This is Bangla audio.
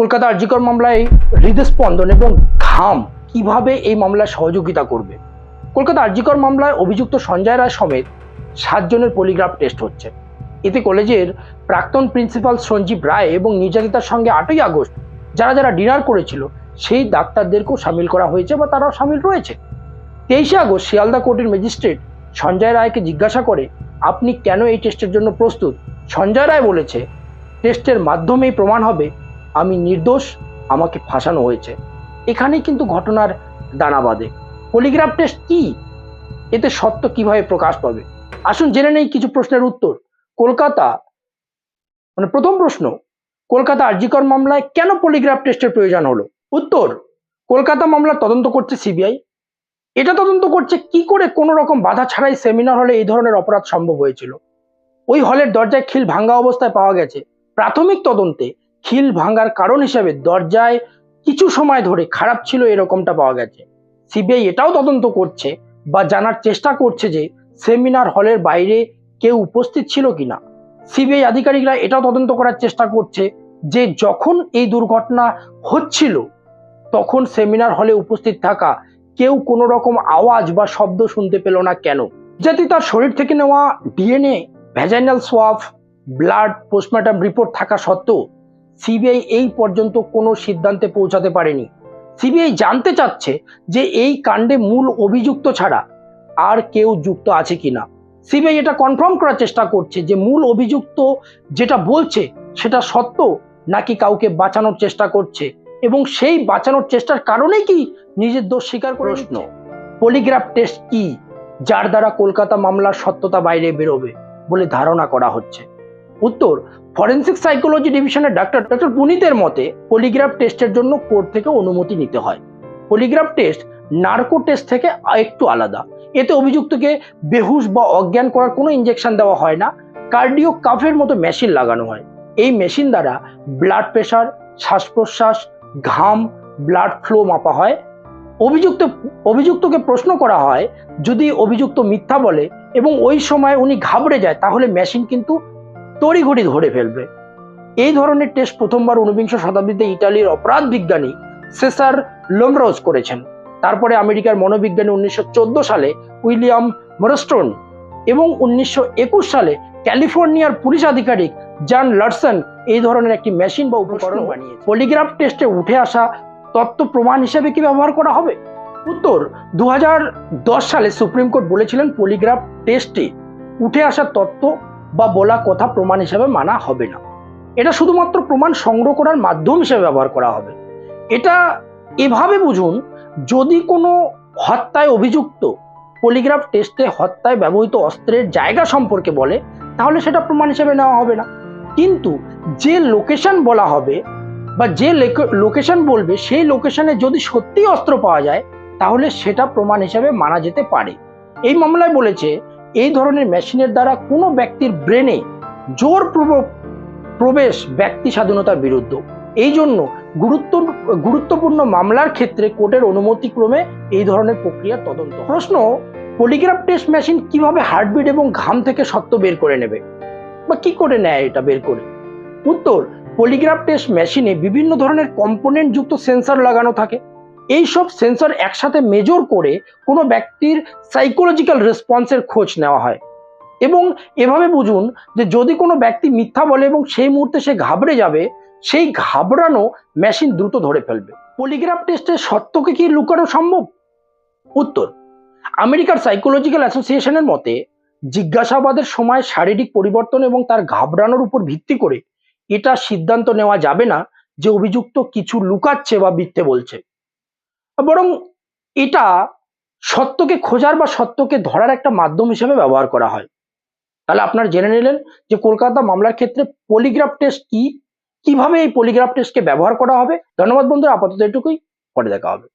কলকাতা আর্জিকর মামলায় হৃদস্পন্দন এবং ঘাম, কীভাবে এই মামলায় সহযোগিতা করবে? কলকাতা আর্জিকর মামলায় অভিযুক্ত সঞ্জয় রায় সমেত সাতজনের পলিগ্রাফ টেস্ট হচ্ছে। এতে কলেজের প্রাক্তন প্রিন্সিপাল সঞ্জীব রায় এবং নির্যাতিতার সঙ্গে আটই আগস্ট যারা যারা ডিনার করেছিল, সেই ডাক্তারদেরকেও সামিল করা হয়েছে বা তারাও সামিল রয়েছে। তেইশে আগস্ট শিয়ালদা কোর্টের ম্যাজিস্ট্রেট সঞ্জয় রায়কে জিজ্ঞাসা করে, আপনি কেন এই টেস্টের জন্য প্রস্তুত? সঞ্জয় রায় বলেছে, টেস্টের মাধ্যমেই প্রমাণ হবে আমি নির্দোষ, আমাকে ফাঁসানো হয়েছে। এখানেই কিন্তু ঘটনার দানা বাঁধে। পলিগ্রাফ টেস্ট কি? এতে সত্য কীভাবে প্রকাশ পাবে? আসুন জেনে নেই কিছু প্রশ্নের উত্তর। কলকাতা মানে প্রথম প্রশ্ন, কলকাতা আরজিকর মামলায় কেন পলিগ্রাফ টেস্টের প্রয়োজন হলো? উত্তর, কলকাতা মামলা তদন্ত করছে সিবিআই। এটা তদন্ত করছে কি করে কোনো রকম বাধা ছাড়াই সেমিনার হলে এই ধরনের অপরাধ সম্ভব হয়েছিল? ওই হলের দরজায় খিল ভাঙ্গা অবস্থায় পাওয়া গেছে। প্রাথমিক তদন্তে খিল ভাঙ্গার কারণ হিসেবে দরজায় কিছু সময় ধরে খারাপ ছিল এরকমটা পাওয়া গেছে। সিবিআই এটাও তদন্ত করছে বা জানার চেষ্টা করছে যে সেমিনার হলের বাইরে কেউ উপস্থিত ছিল কিনা। সিবিআই আধিকারিকরা এটাও তদন্ত করার চেষ্টা করছে যে যখন এই দুর্ঘটনা হচ্ছিল, তখন সেমিনার হলে উপস্থিত থাকা কেউ কোনো রকম আওয়াজ বা শব্দ শুনতে পেল না কেন? যাতে তার শরীর থেকে নেওয়া DNA vaginal swab blood postmortem report থাকা সত্ত্বেও সিবিআই এই পর্যন্ত কোনো সিদ্ধান্তে পৌঁছাতে পারেনি। সিবিআই জানতে চাচ্ছে যে এই কাণ্ডে মূল অভিযুক্ত ছাড়া আর কেউ যুক্ত আছে কিনা। সিবিআই এটা কনফার্ম করার চেষ্টা করছে যে মূল অভিযুক্ত যেটা বলছে সেটা সত্য নাকি কাউকে বাঁচানোর চেষ্টা করছে এবং সেই বাঁচানোর চেষ্টার কারণেই কি নিজের দোষ স্বীকার করে প্রশ্ন। পলিগ্রাফ টেস্ট কি? যার দ্বারা কলকাতা মামলার সত্যতা বাইরে বেরোবে বলে ধারণা করা হচ্ছে। উত্তর ফরেন্সিক সাইকোলজি ডিভিশনের ডাক্তার ডক্টর পুনিতের মতে পলিগ্রাফ টেস্টের জন্য কোর্ট থেকে অনুমতি নিতে হয়। পলিগ্রাফ টেস্ট নার্কো টেস্ট থেকে একটু আলাদা। এতে অভিযুক্তকে বেহুশ বা অজ্ঞান করার কোনো ইঞ্জেকশন দেওয়া হয় না। কার্ডিও কাফের মতো মেশিন লাগানো হয়। এই মেশিন দ্বারা ব্লাড প্রেশার শ্বাস প্রশ্বাস ঘাম ব্লাড ফ্লো মাপা হয়। অভিযুক্ত, অভিযুক্তকে প্রশ্ন করা হয়, যদি অভিযুক্ত মিথ্যা বলে এবং ওই সময় উনি ঘাবড়ে যায়, তাহলে মেশিন কিন্তু তড়িঘড়ি ধরে ফেলবে। এই ধরনের টেস্ট প্রথমবার ঊনবিংশ শতাব্দীতে ইটালির অপরাধ বিজ্ঞানী সেসার লোমরোজ করেছেন। তারপরে আমেরিকার মনোবিজ্ঞানী উনিশশো চোদ্দ সালে উইলিয়াম মরস্টোন এবং উনিশশো একুশ সালে ক্যালিফোর্নিয়ার পুলিশ আধিকারিক জন লার্সন এই ধরনের একটি মেশিন বা উপকরণ বানিয়ে পলিগ্রাফ টেস্টে উঠে আসা তত্ত্ব প্রমাণ হিসেবে কি ব্যবহার করা হবে? উত্তর দু হাজার দশ সালে সুপ্রিম কোর্ট বলেছিলেন পলিগ্রাফ টেস্টে উঠে আসা তত্ত্ব বা বলা কথা প্রমাণ হিসেবে মানা হবে না। এটা শুধুমাত্র প্রমাণ সংগ্রহ করার মাধ্যম হিসেবে ব্যবহার করা হবে। এটা এভাবে বুঝুন, যদি কোনো হত্যায় অভিযুক্ত পলিগ্রাফ টেস্টে হত্যায় ব্যবহৃত অস্ত্রের জায়গা সম্পর্কে বলে, তাহলে সেটা প্রমাণ হিসেবে নেওয়া হবে না। কিন্তু যে লোকেশন বলা হবে বা যে লোকেশন বলবে, সেই লোকেশনে যদি সত্যি অস্ত্র পাওয়া যায়, তাহলে সেটা প্রমাণ হিসেবে মানা যেতে পারে। এই মামলায় বলেছে এই ধরনের মেশিনের দ্বারা কোনো ব্যক্তির ব্রেনে জোর প্রবেশ ব্যক্তি স্বাধীনতার বিরুদ্ধ। এই জন্য গুরুত্ব, গুরুত্বপূর্ণ মামলার ক্ষেত্রে কোর্টের অনুমতিক্রমে এই ধরনের প্রক্রিয়ার তদন্ত। প্রশ্ন, পলিগ্রাফ টেস্ট মেশিন কীভাবে হার্টবিট এবং ঘাম থেকে সত্য বের করে নেবে? বা কি করে নেয় এটা বের করে? উত্তর, পলিগ্রাফ টেস্ট মেশিনে বিভিন্ন ধরনের কম্পোনেন্ট যুক্ত সেন্সর লাগানো থাকে। এই সব সেন্সর একসাথে মেজর করে কোনো ব্যক্তির সাইকোলজিক্যাল রেসপন্সের খোঁজ নেওয়া হয়। এবং এভাবে বুঝুন যে যদি কোনো ব্যক্তি মিথ্যা বলে এবং সেই মুহূর্তে সে ঘাবড়ে যাবে, সেই ঘাবড়ানো মেশিন দ্রুত ধরে ফেলবে। পলিগ্রাফ টেস্টে সত্যকে কি লুকানো সম্ভব? উত্তর, আমেরিকার সাইকোলজিক্যাল অ্যাসোসিয়েশনের মতে, জিজ্ঞাসাবাদের সময় শারীরিক পরিবর্তন এবং তার ঘাবড়ানোর উপর ভিত্তি করে এটা সিদ্ধান্ত নেওয়া যাবে না যে অভিযুক্ত কিছু লুকাচ্ছে বা মিথ্যে বলছে। বরং এটা সত্যকে খোঁজার বা সত্যকে ধরার একটা মাধ্যম হিসেবে ব্যবহার করা হয়। তাহলে আপনার জেনে নিলেন যে কলকাতা মামলার ক্ষেত্রে পলিগ্রাফ টেস্ট কি? কীভাবে এই পলিগ্রাফ টেস্টকে ব্যবহার করা হবে? ধন্যবাদ বন্ধুরা, আপাতত এটুকুই, পরে দেখা হবে।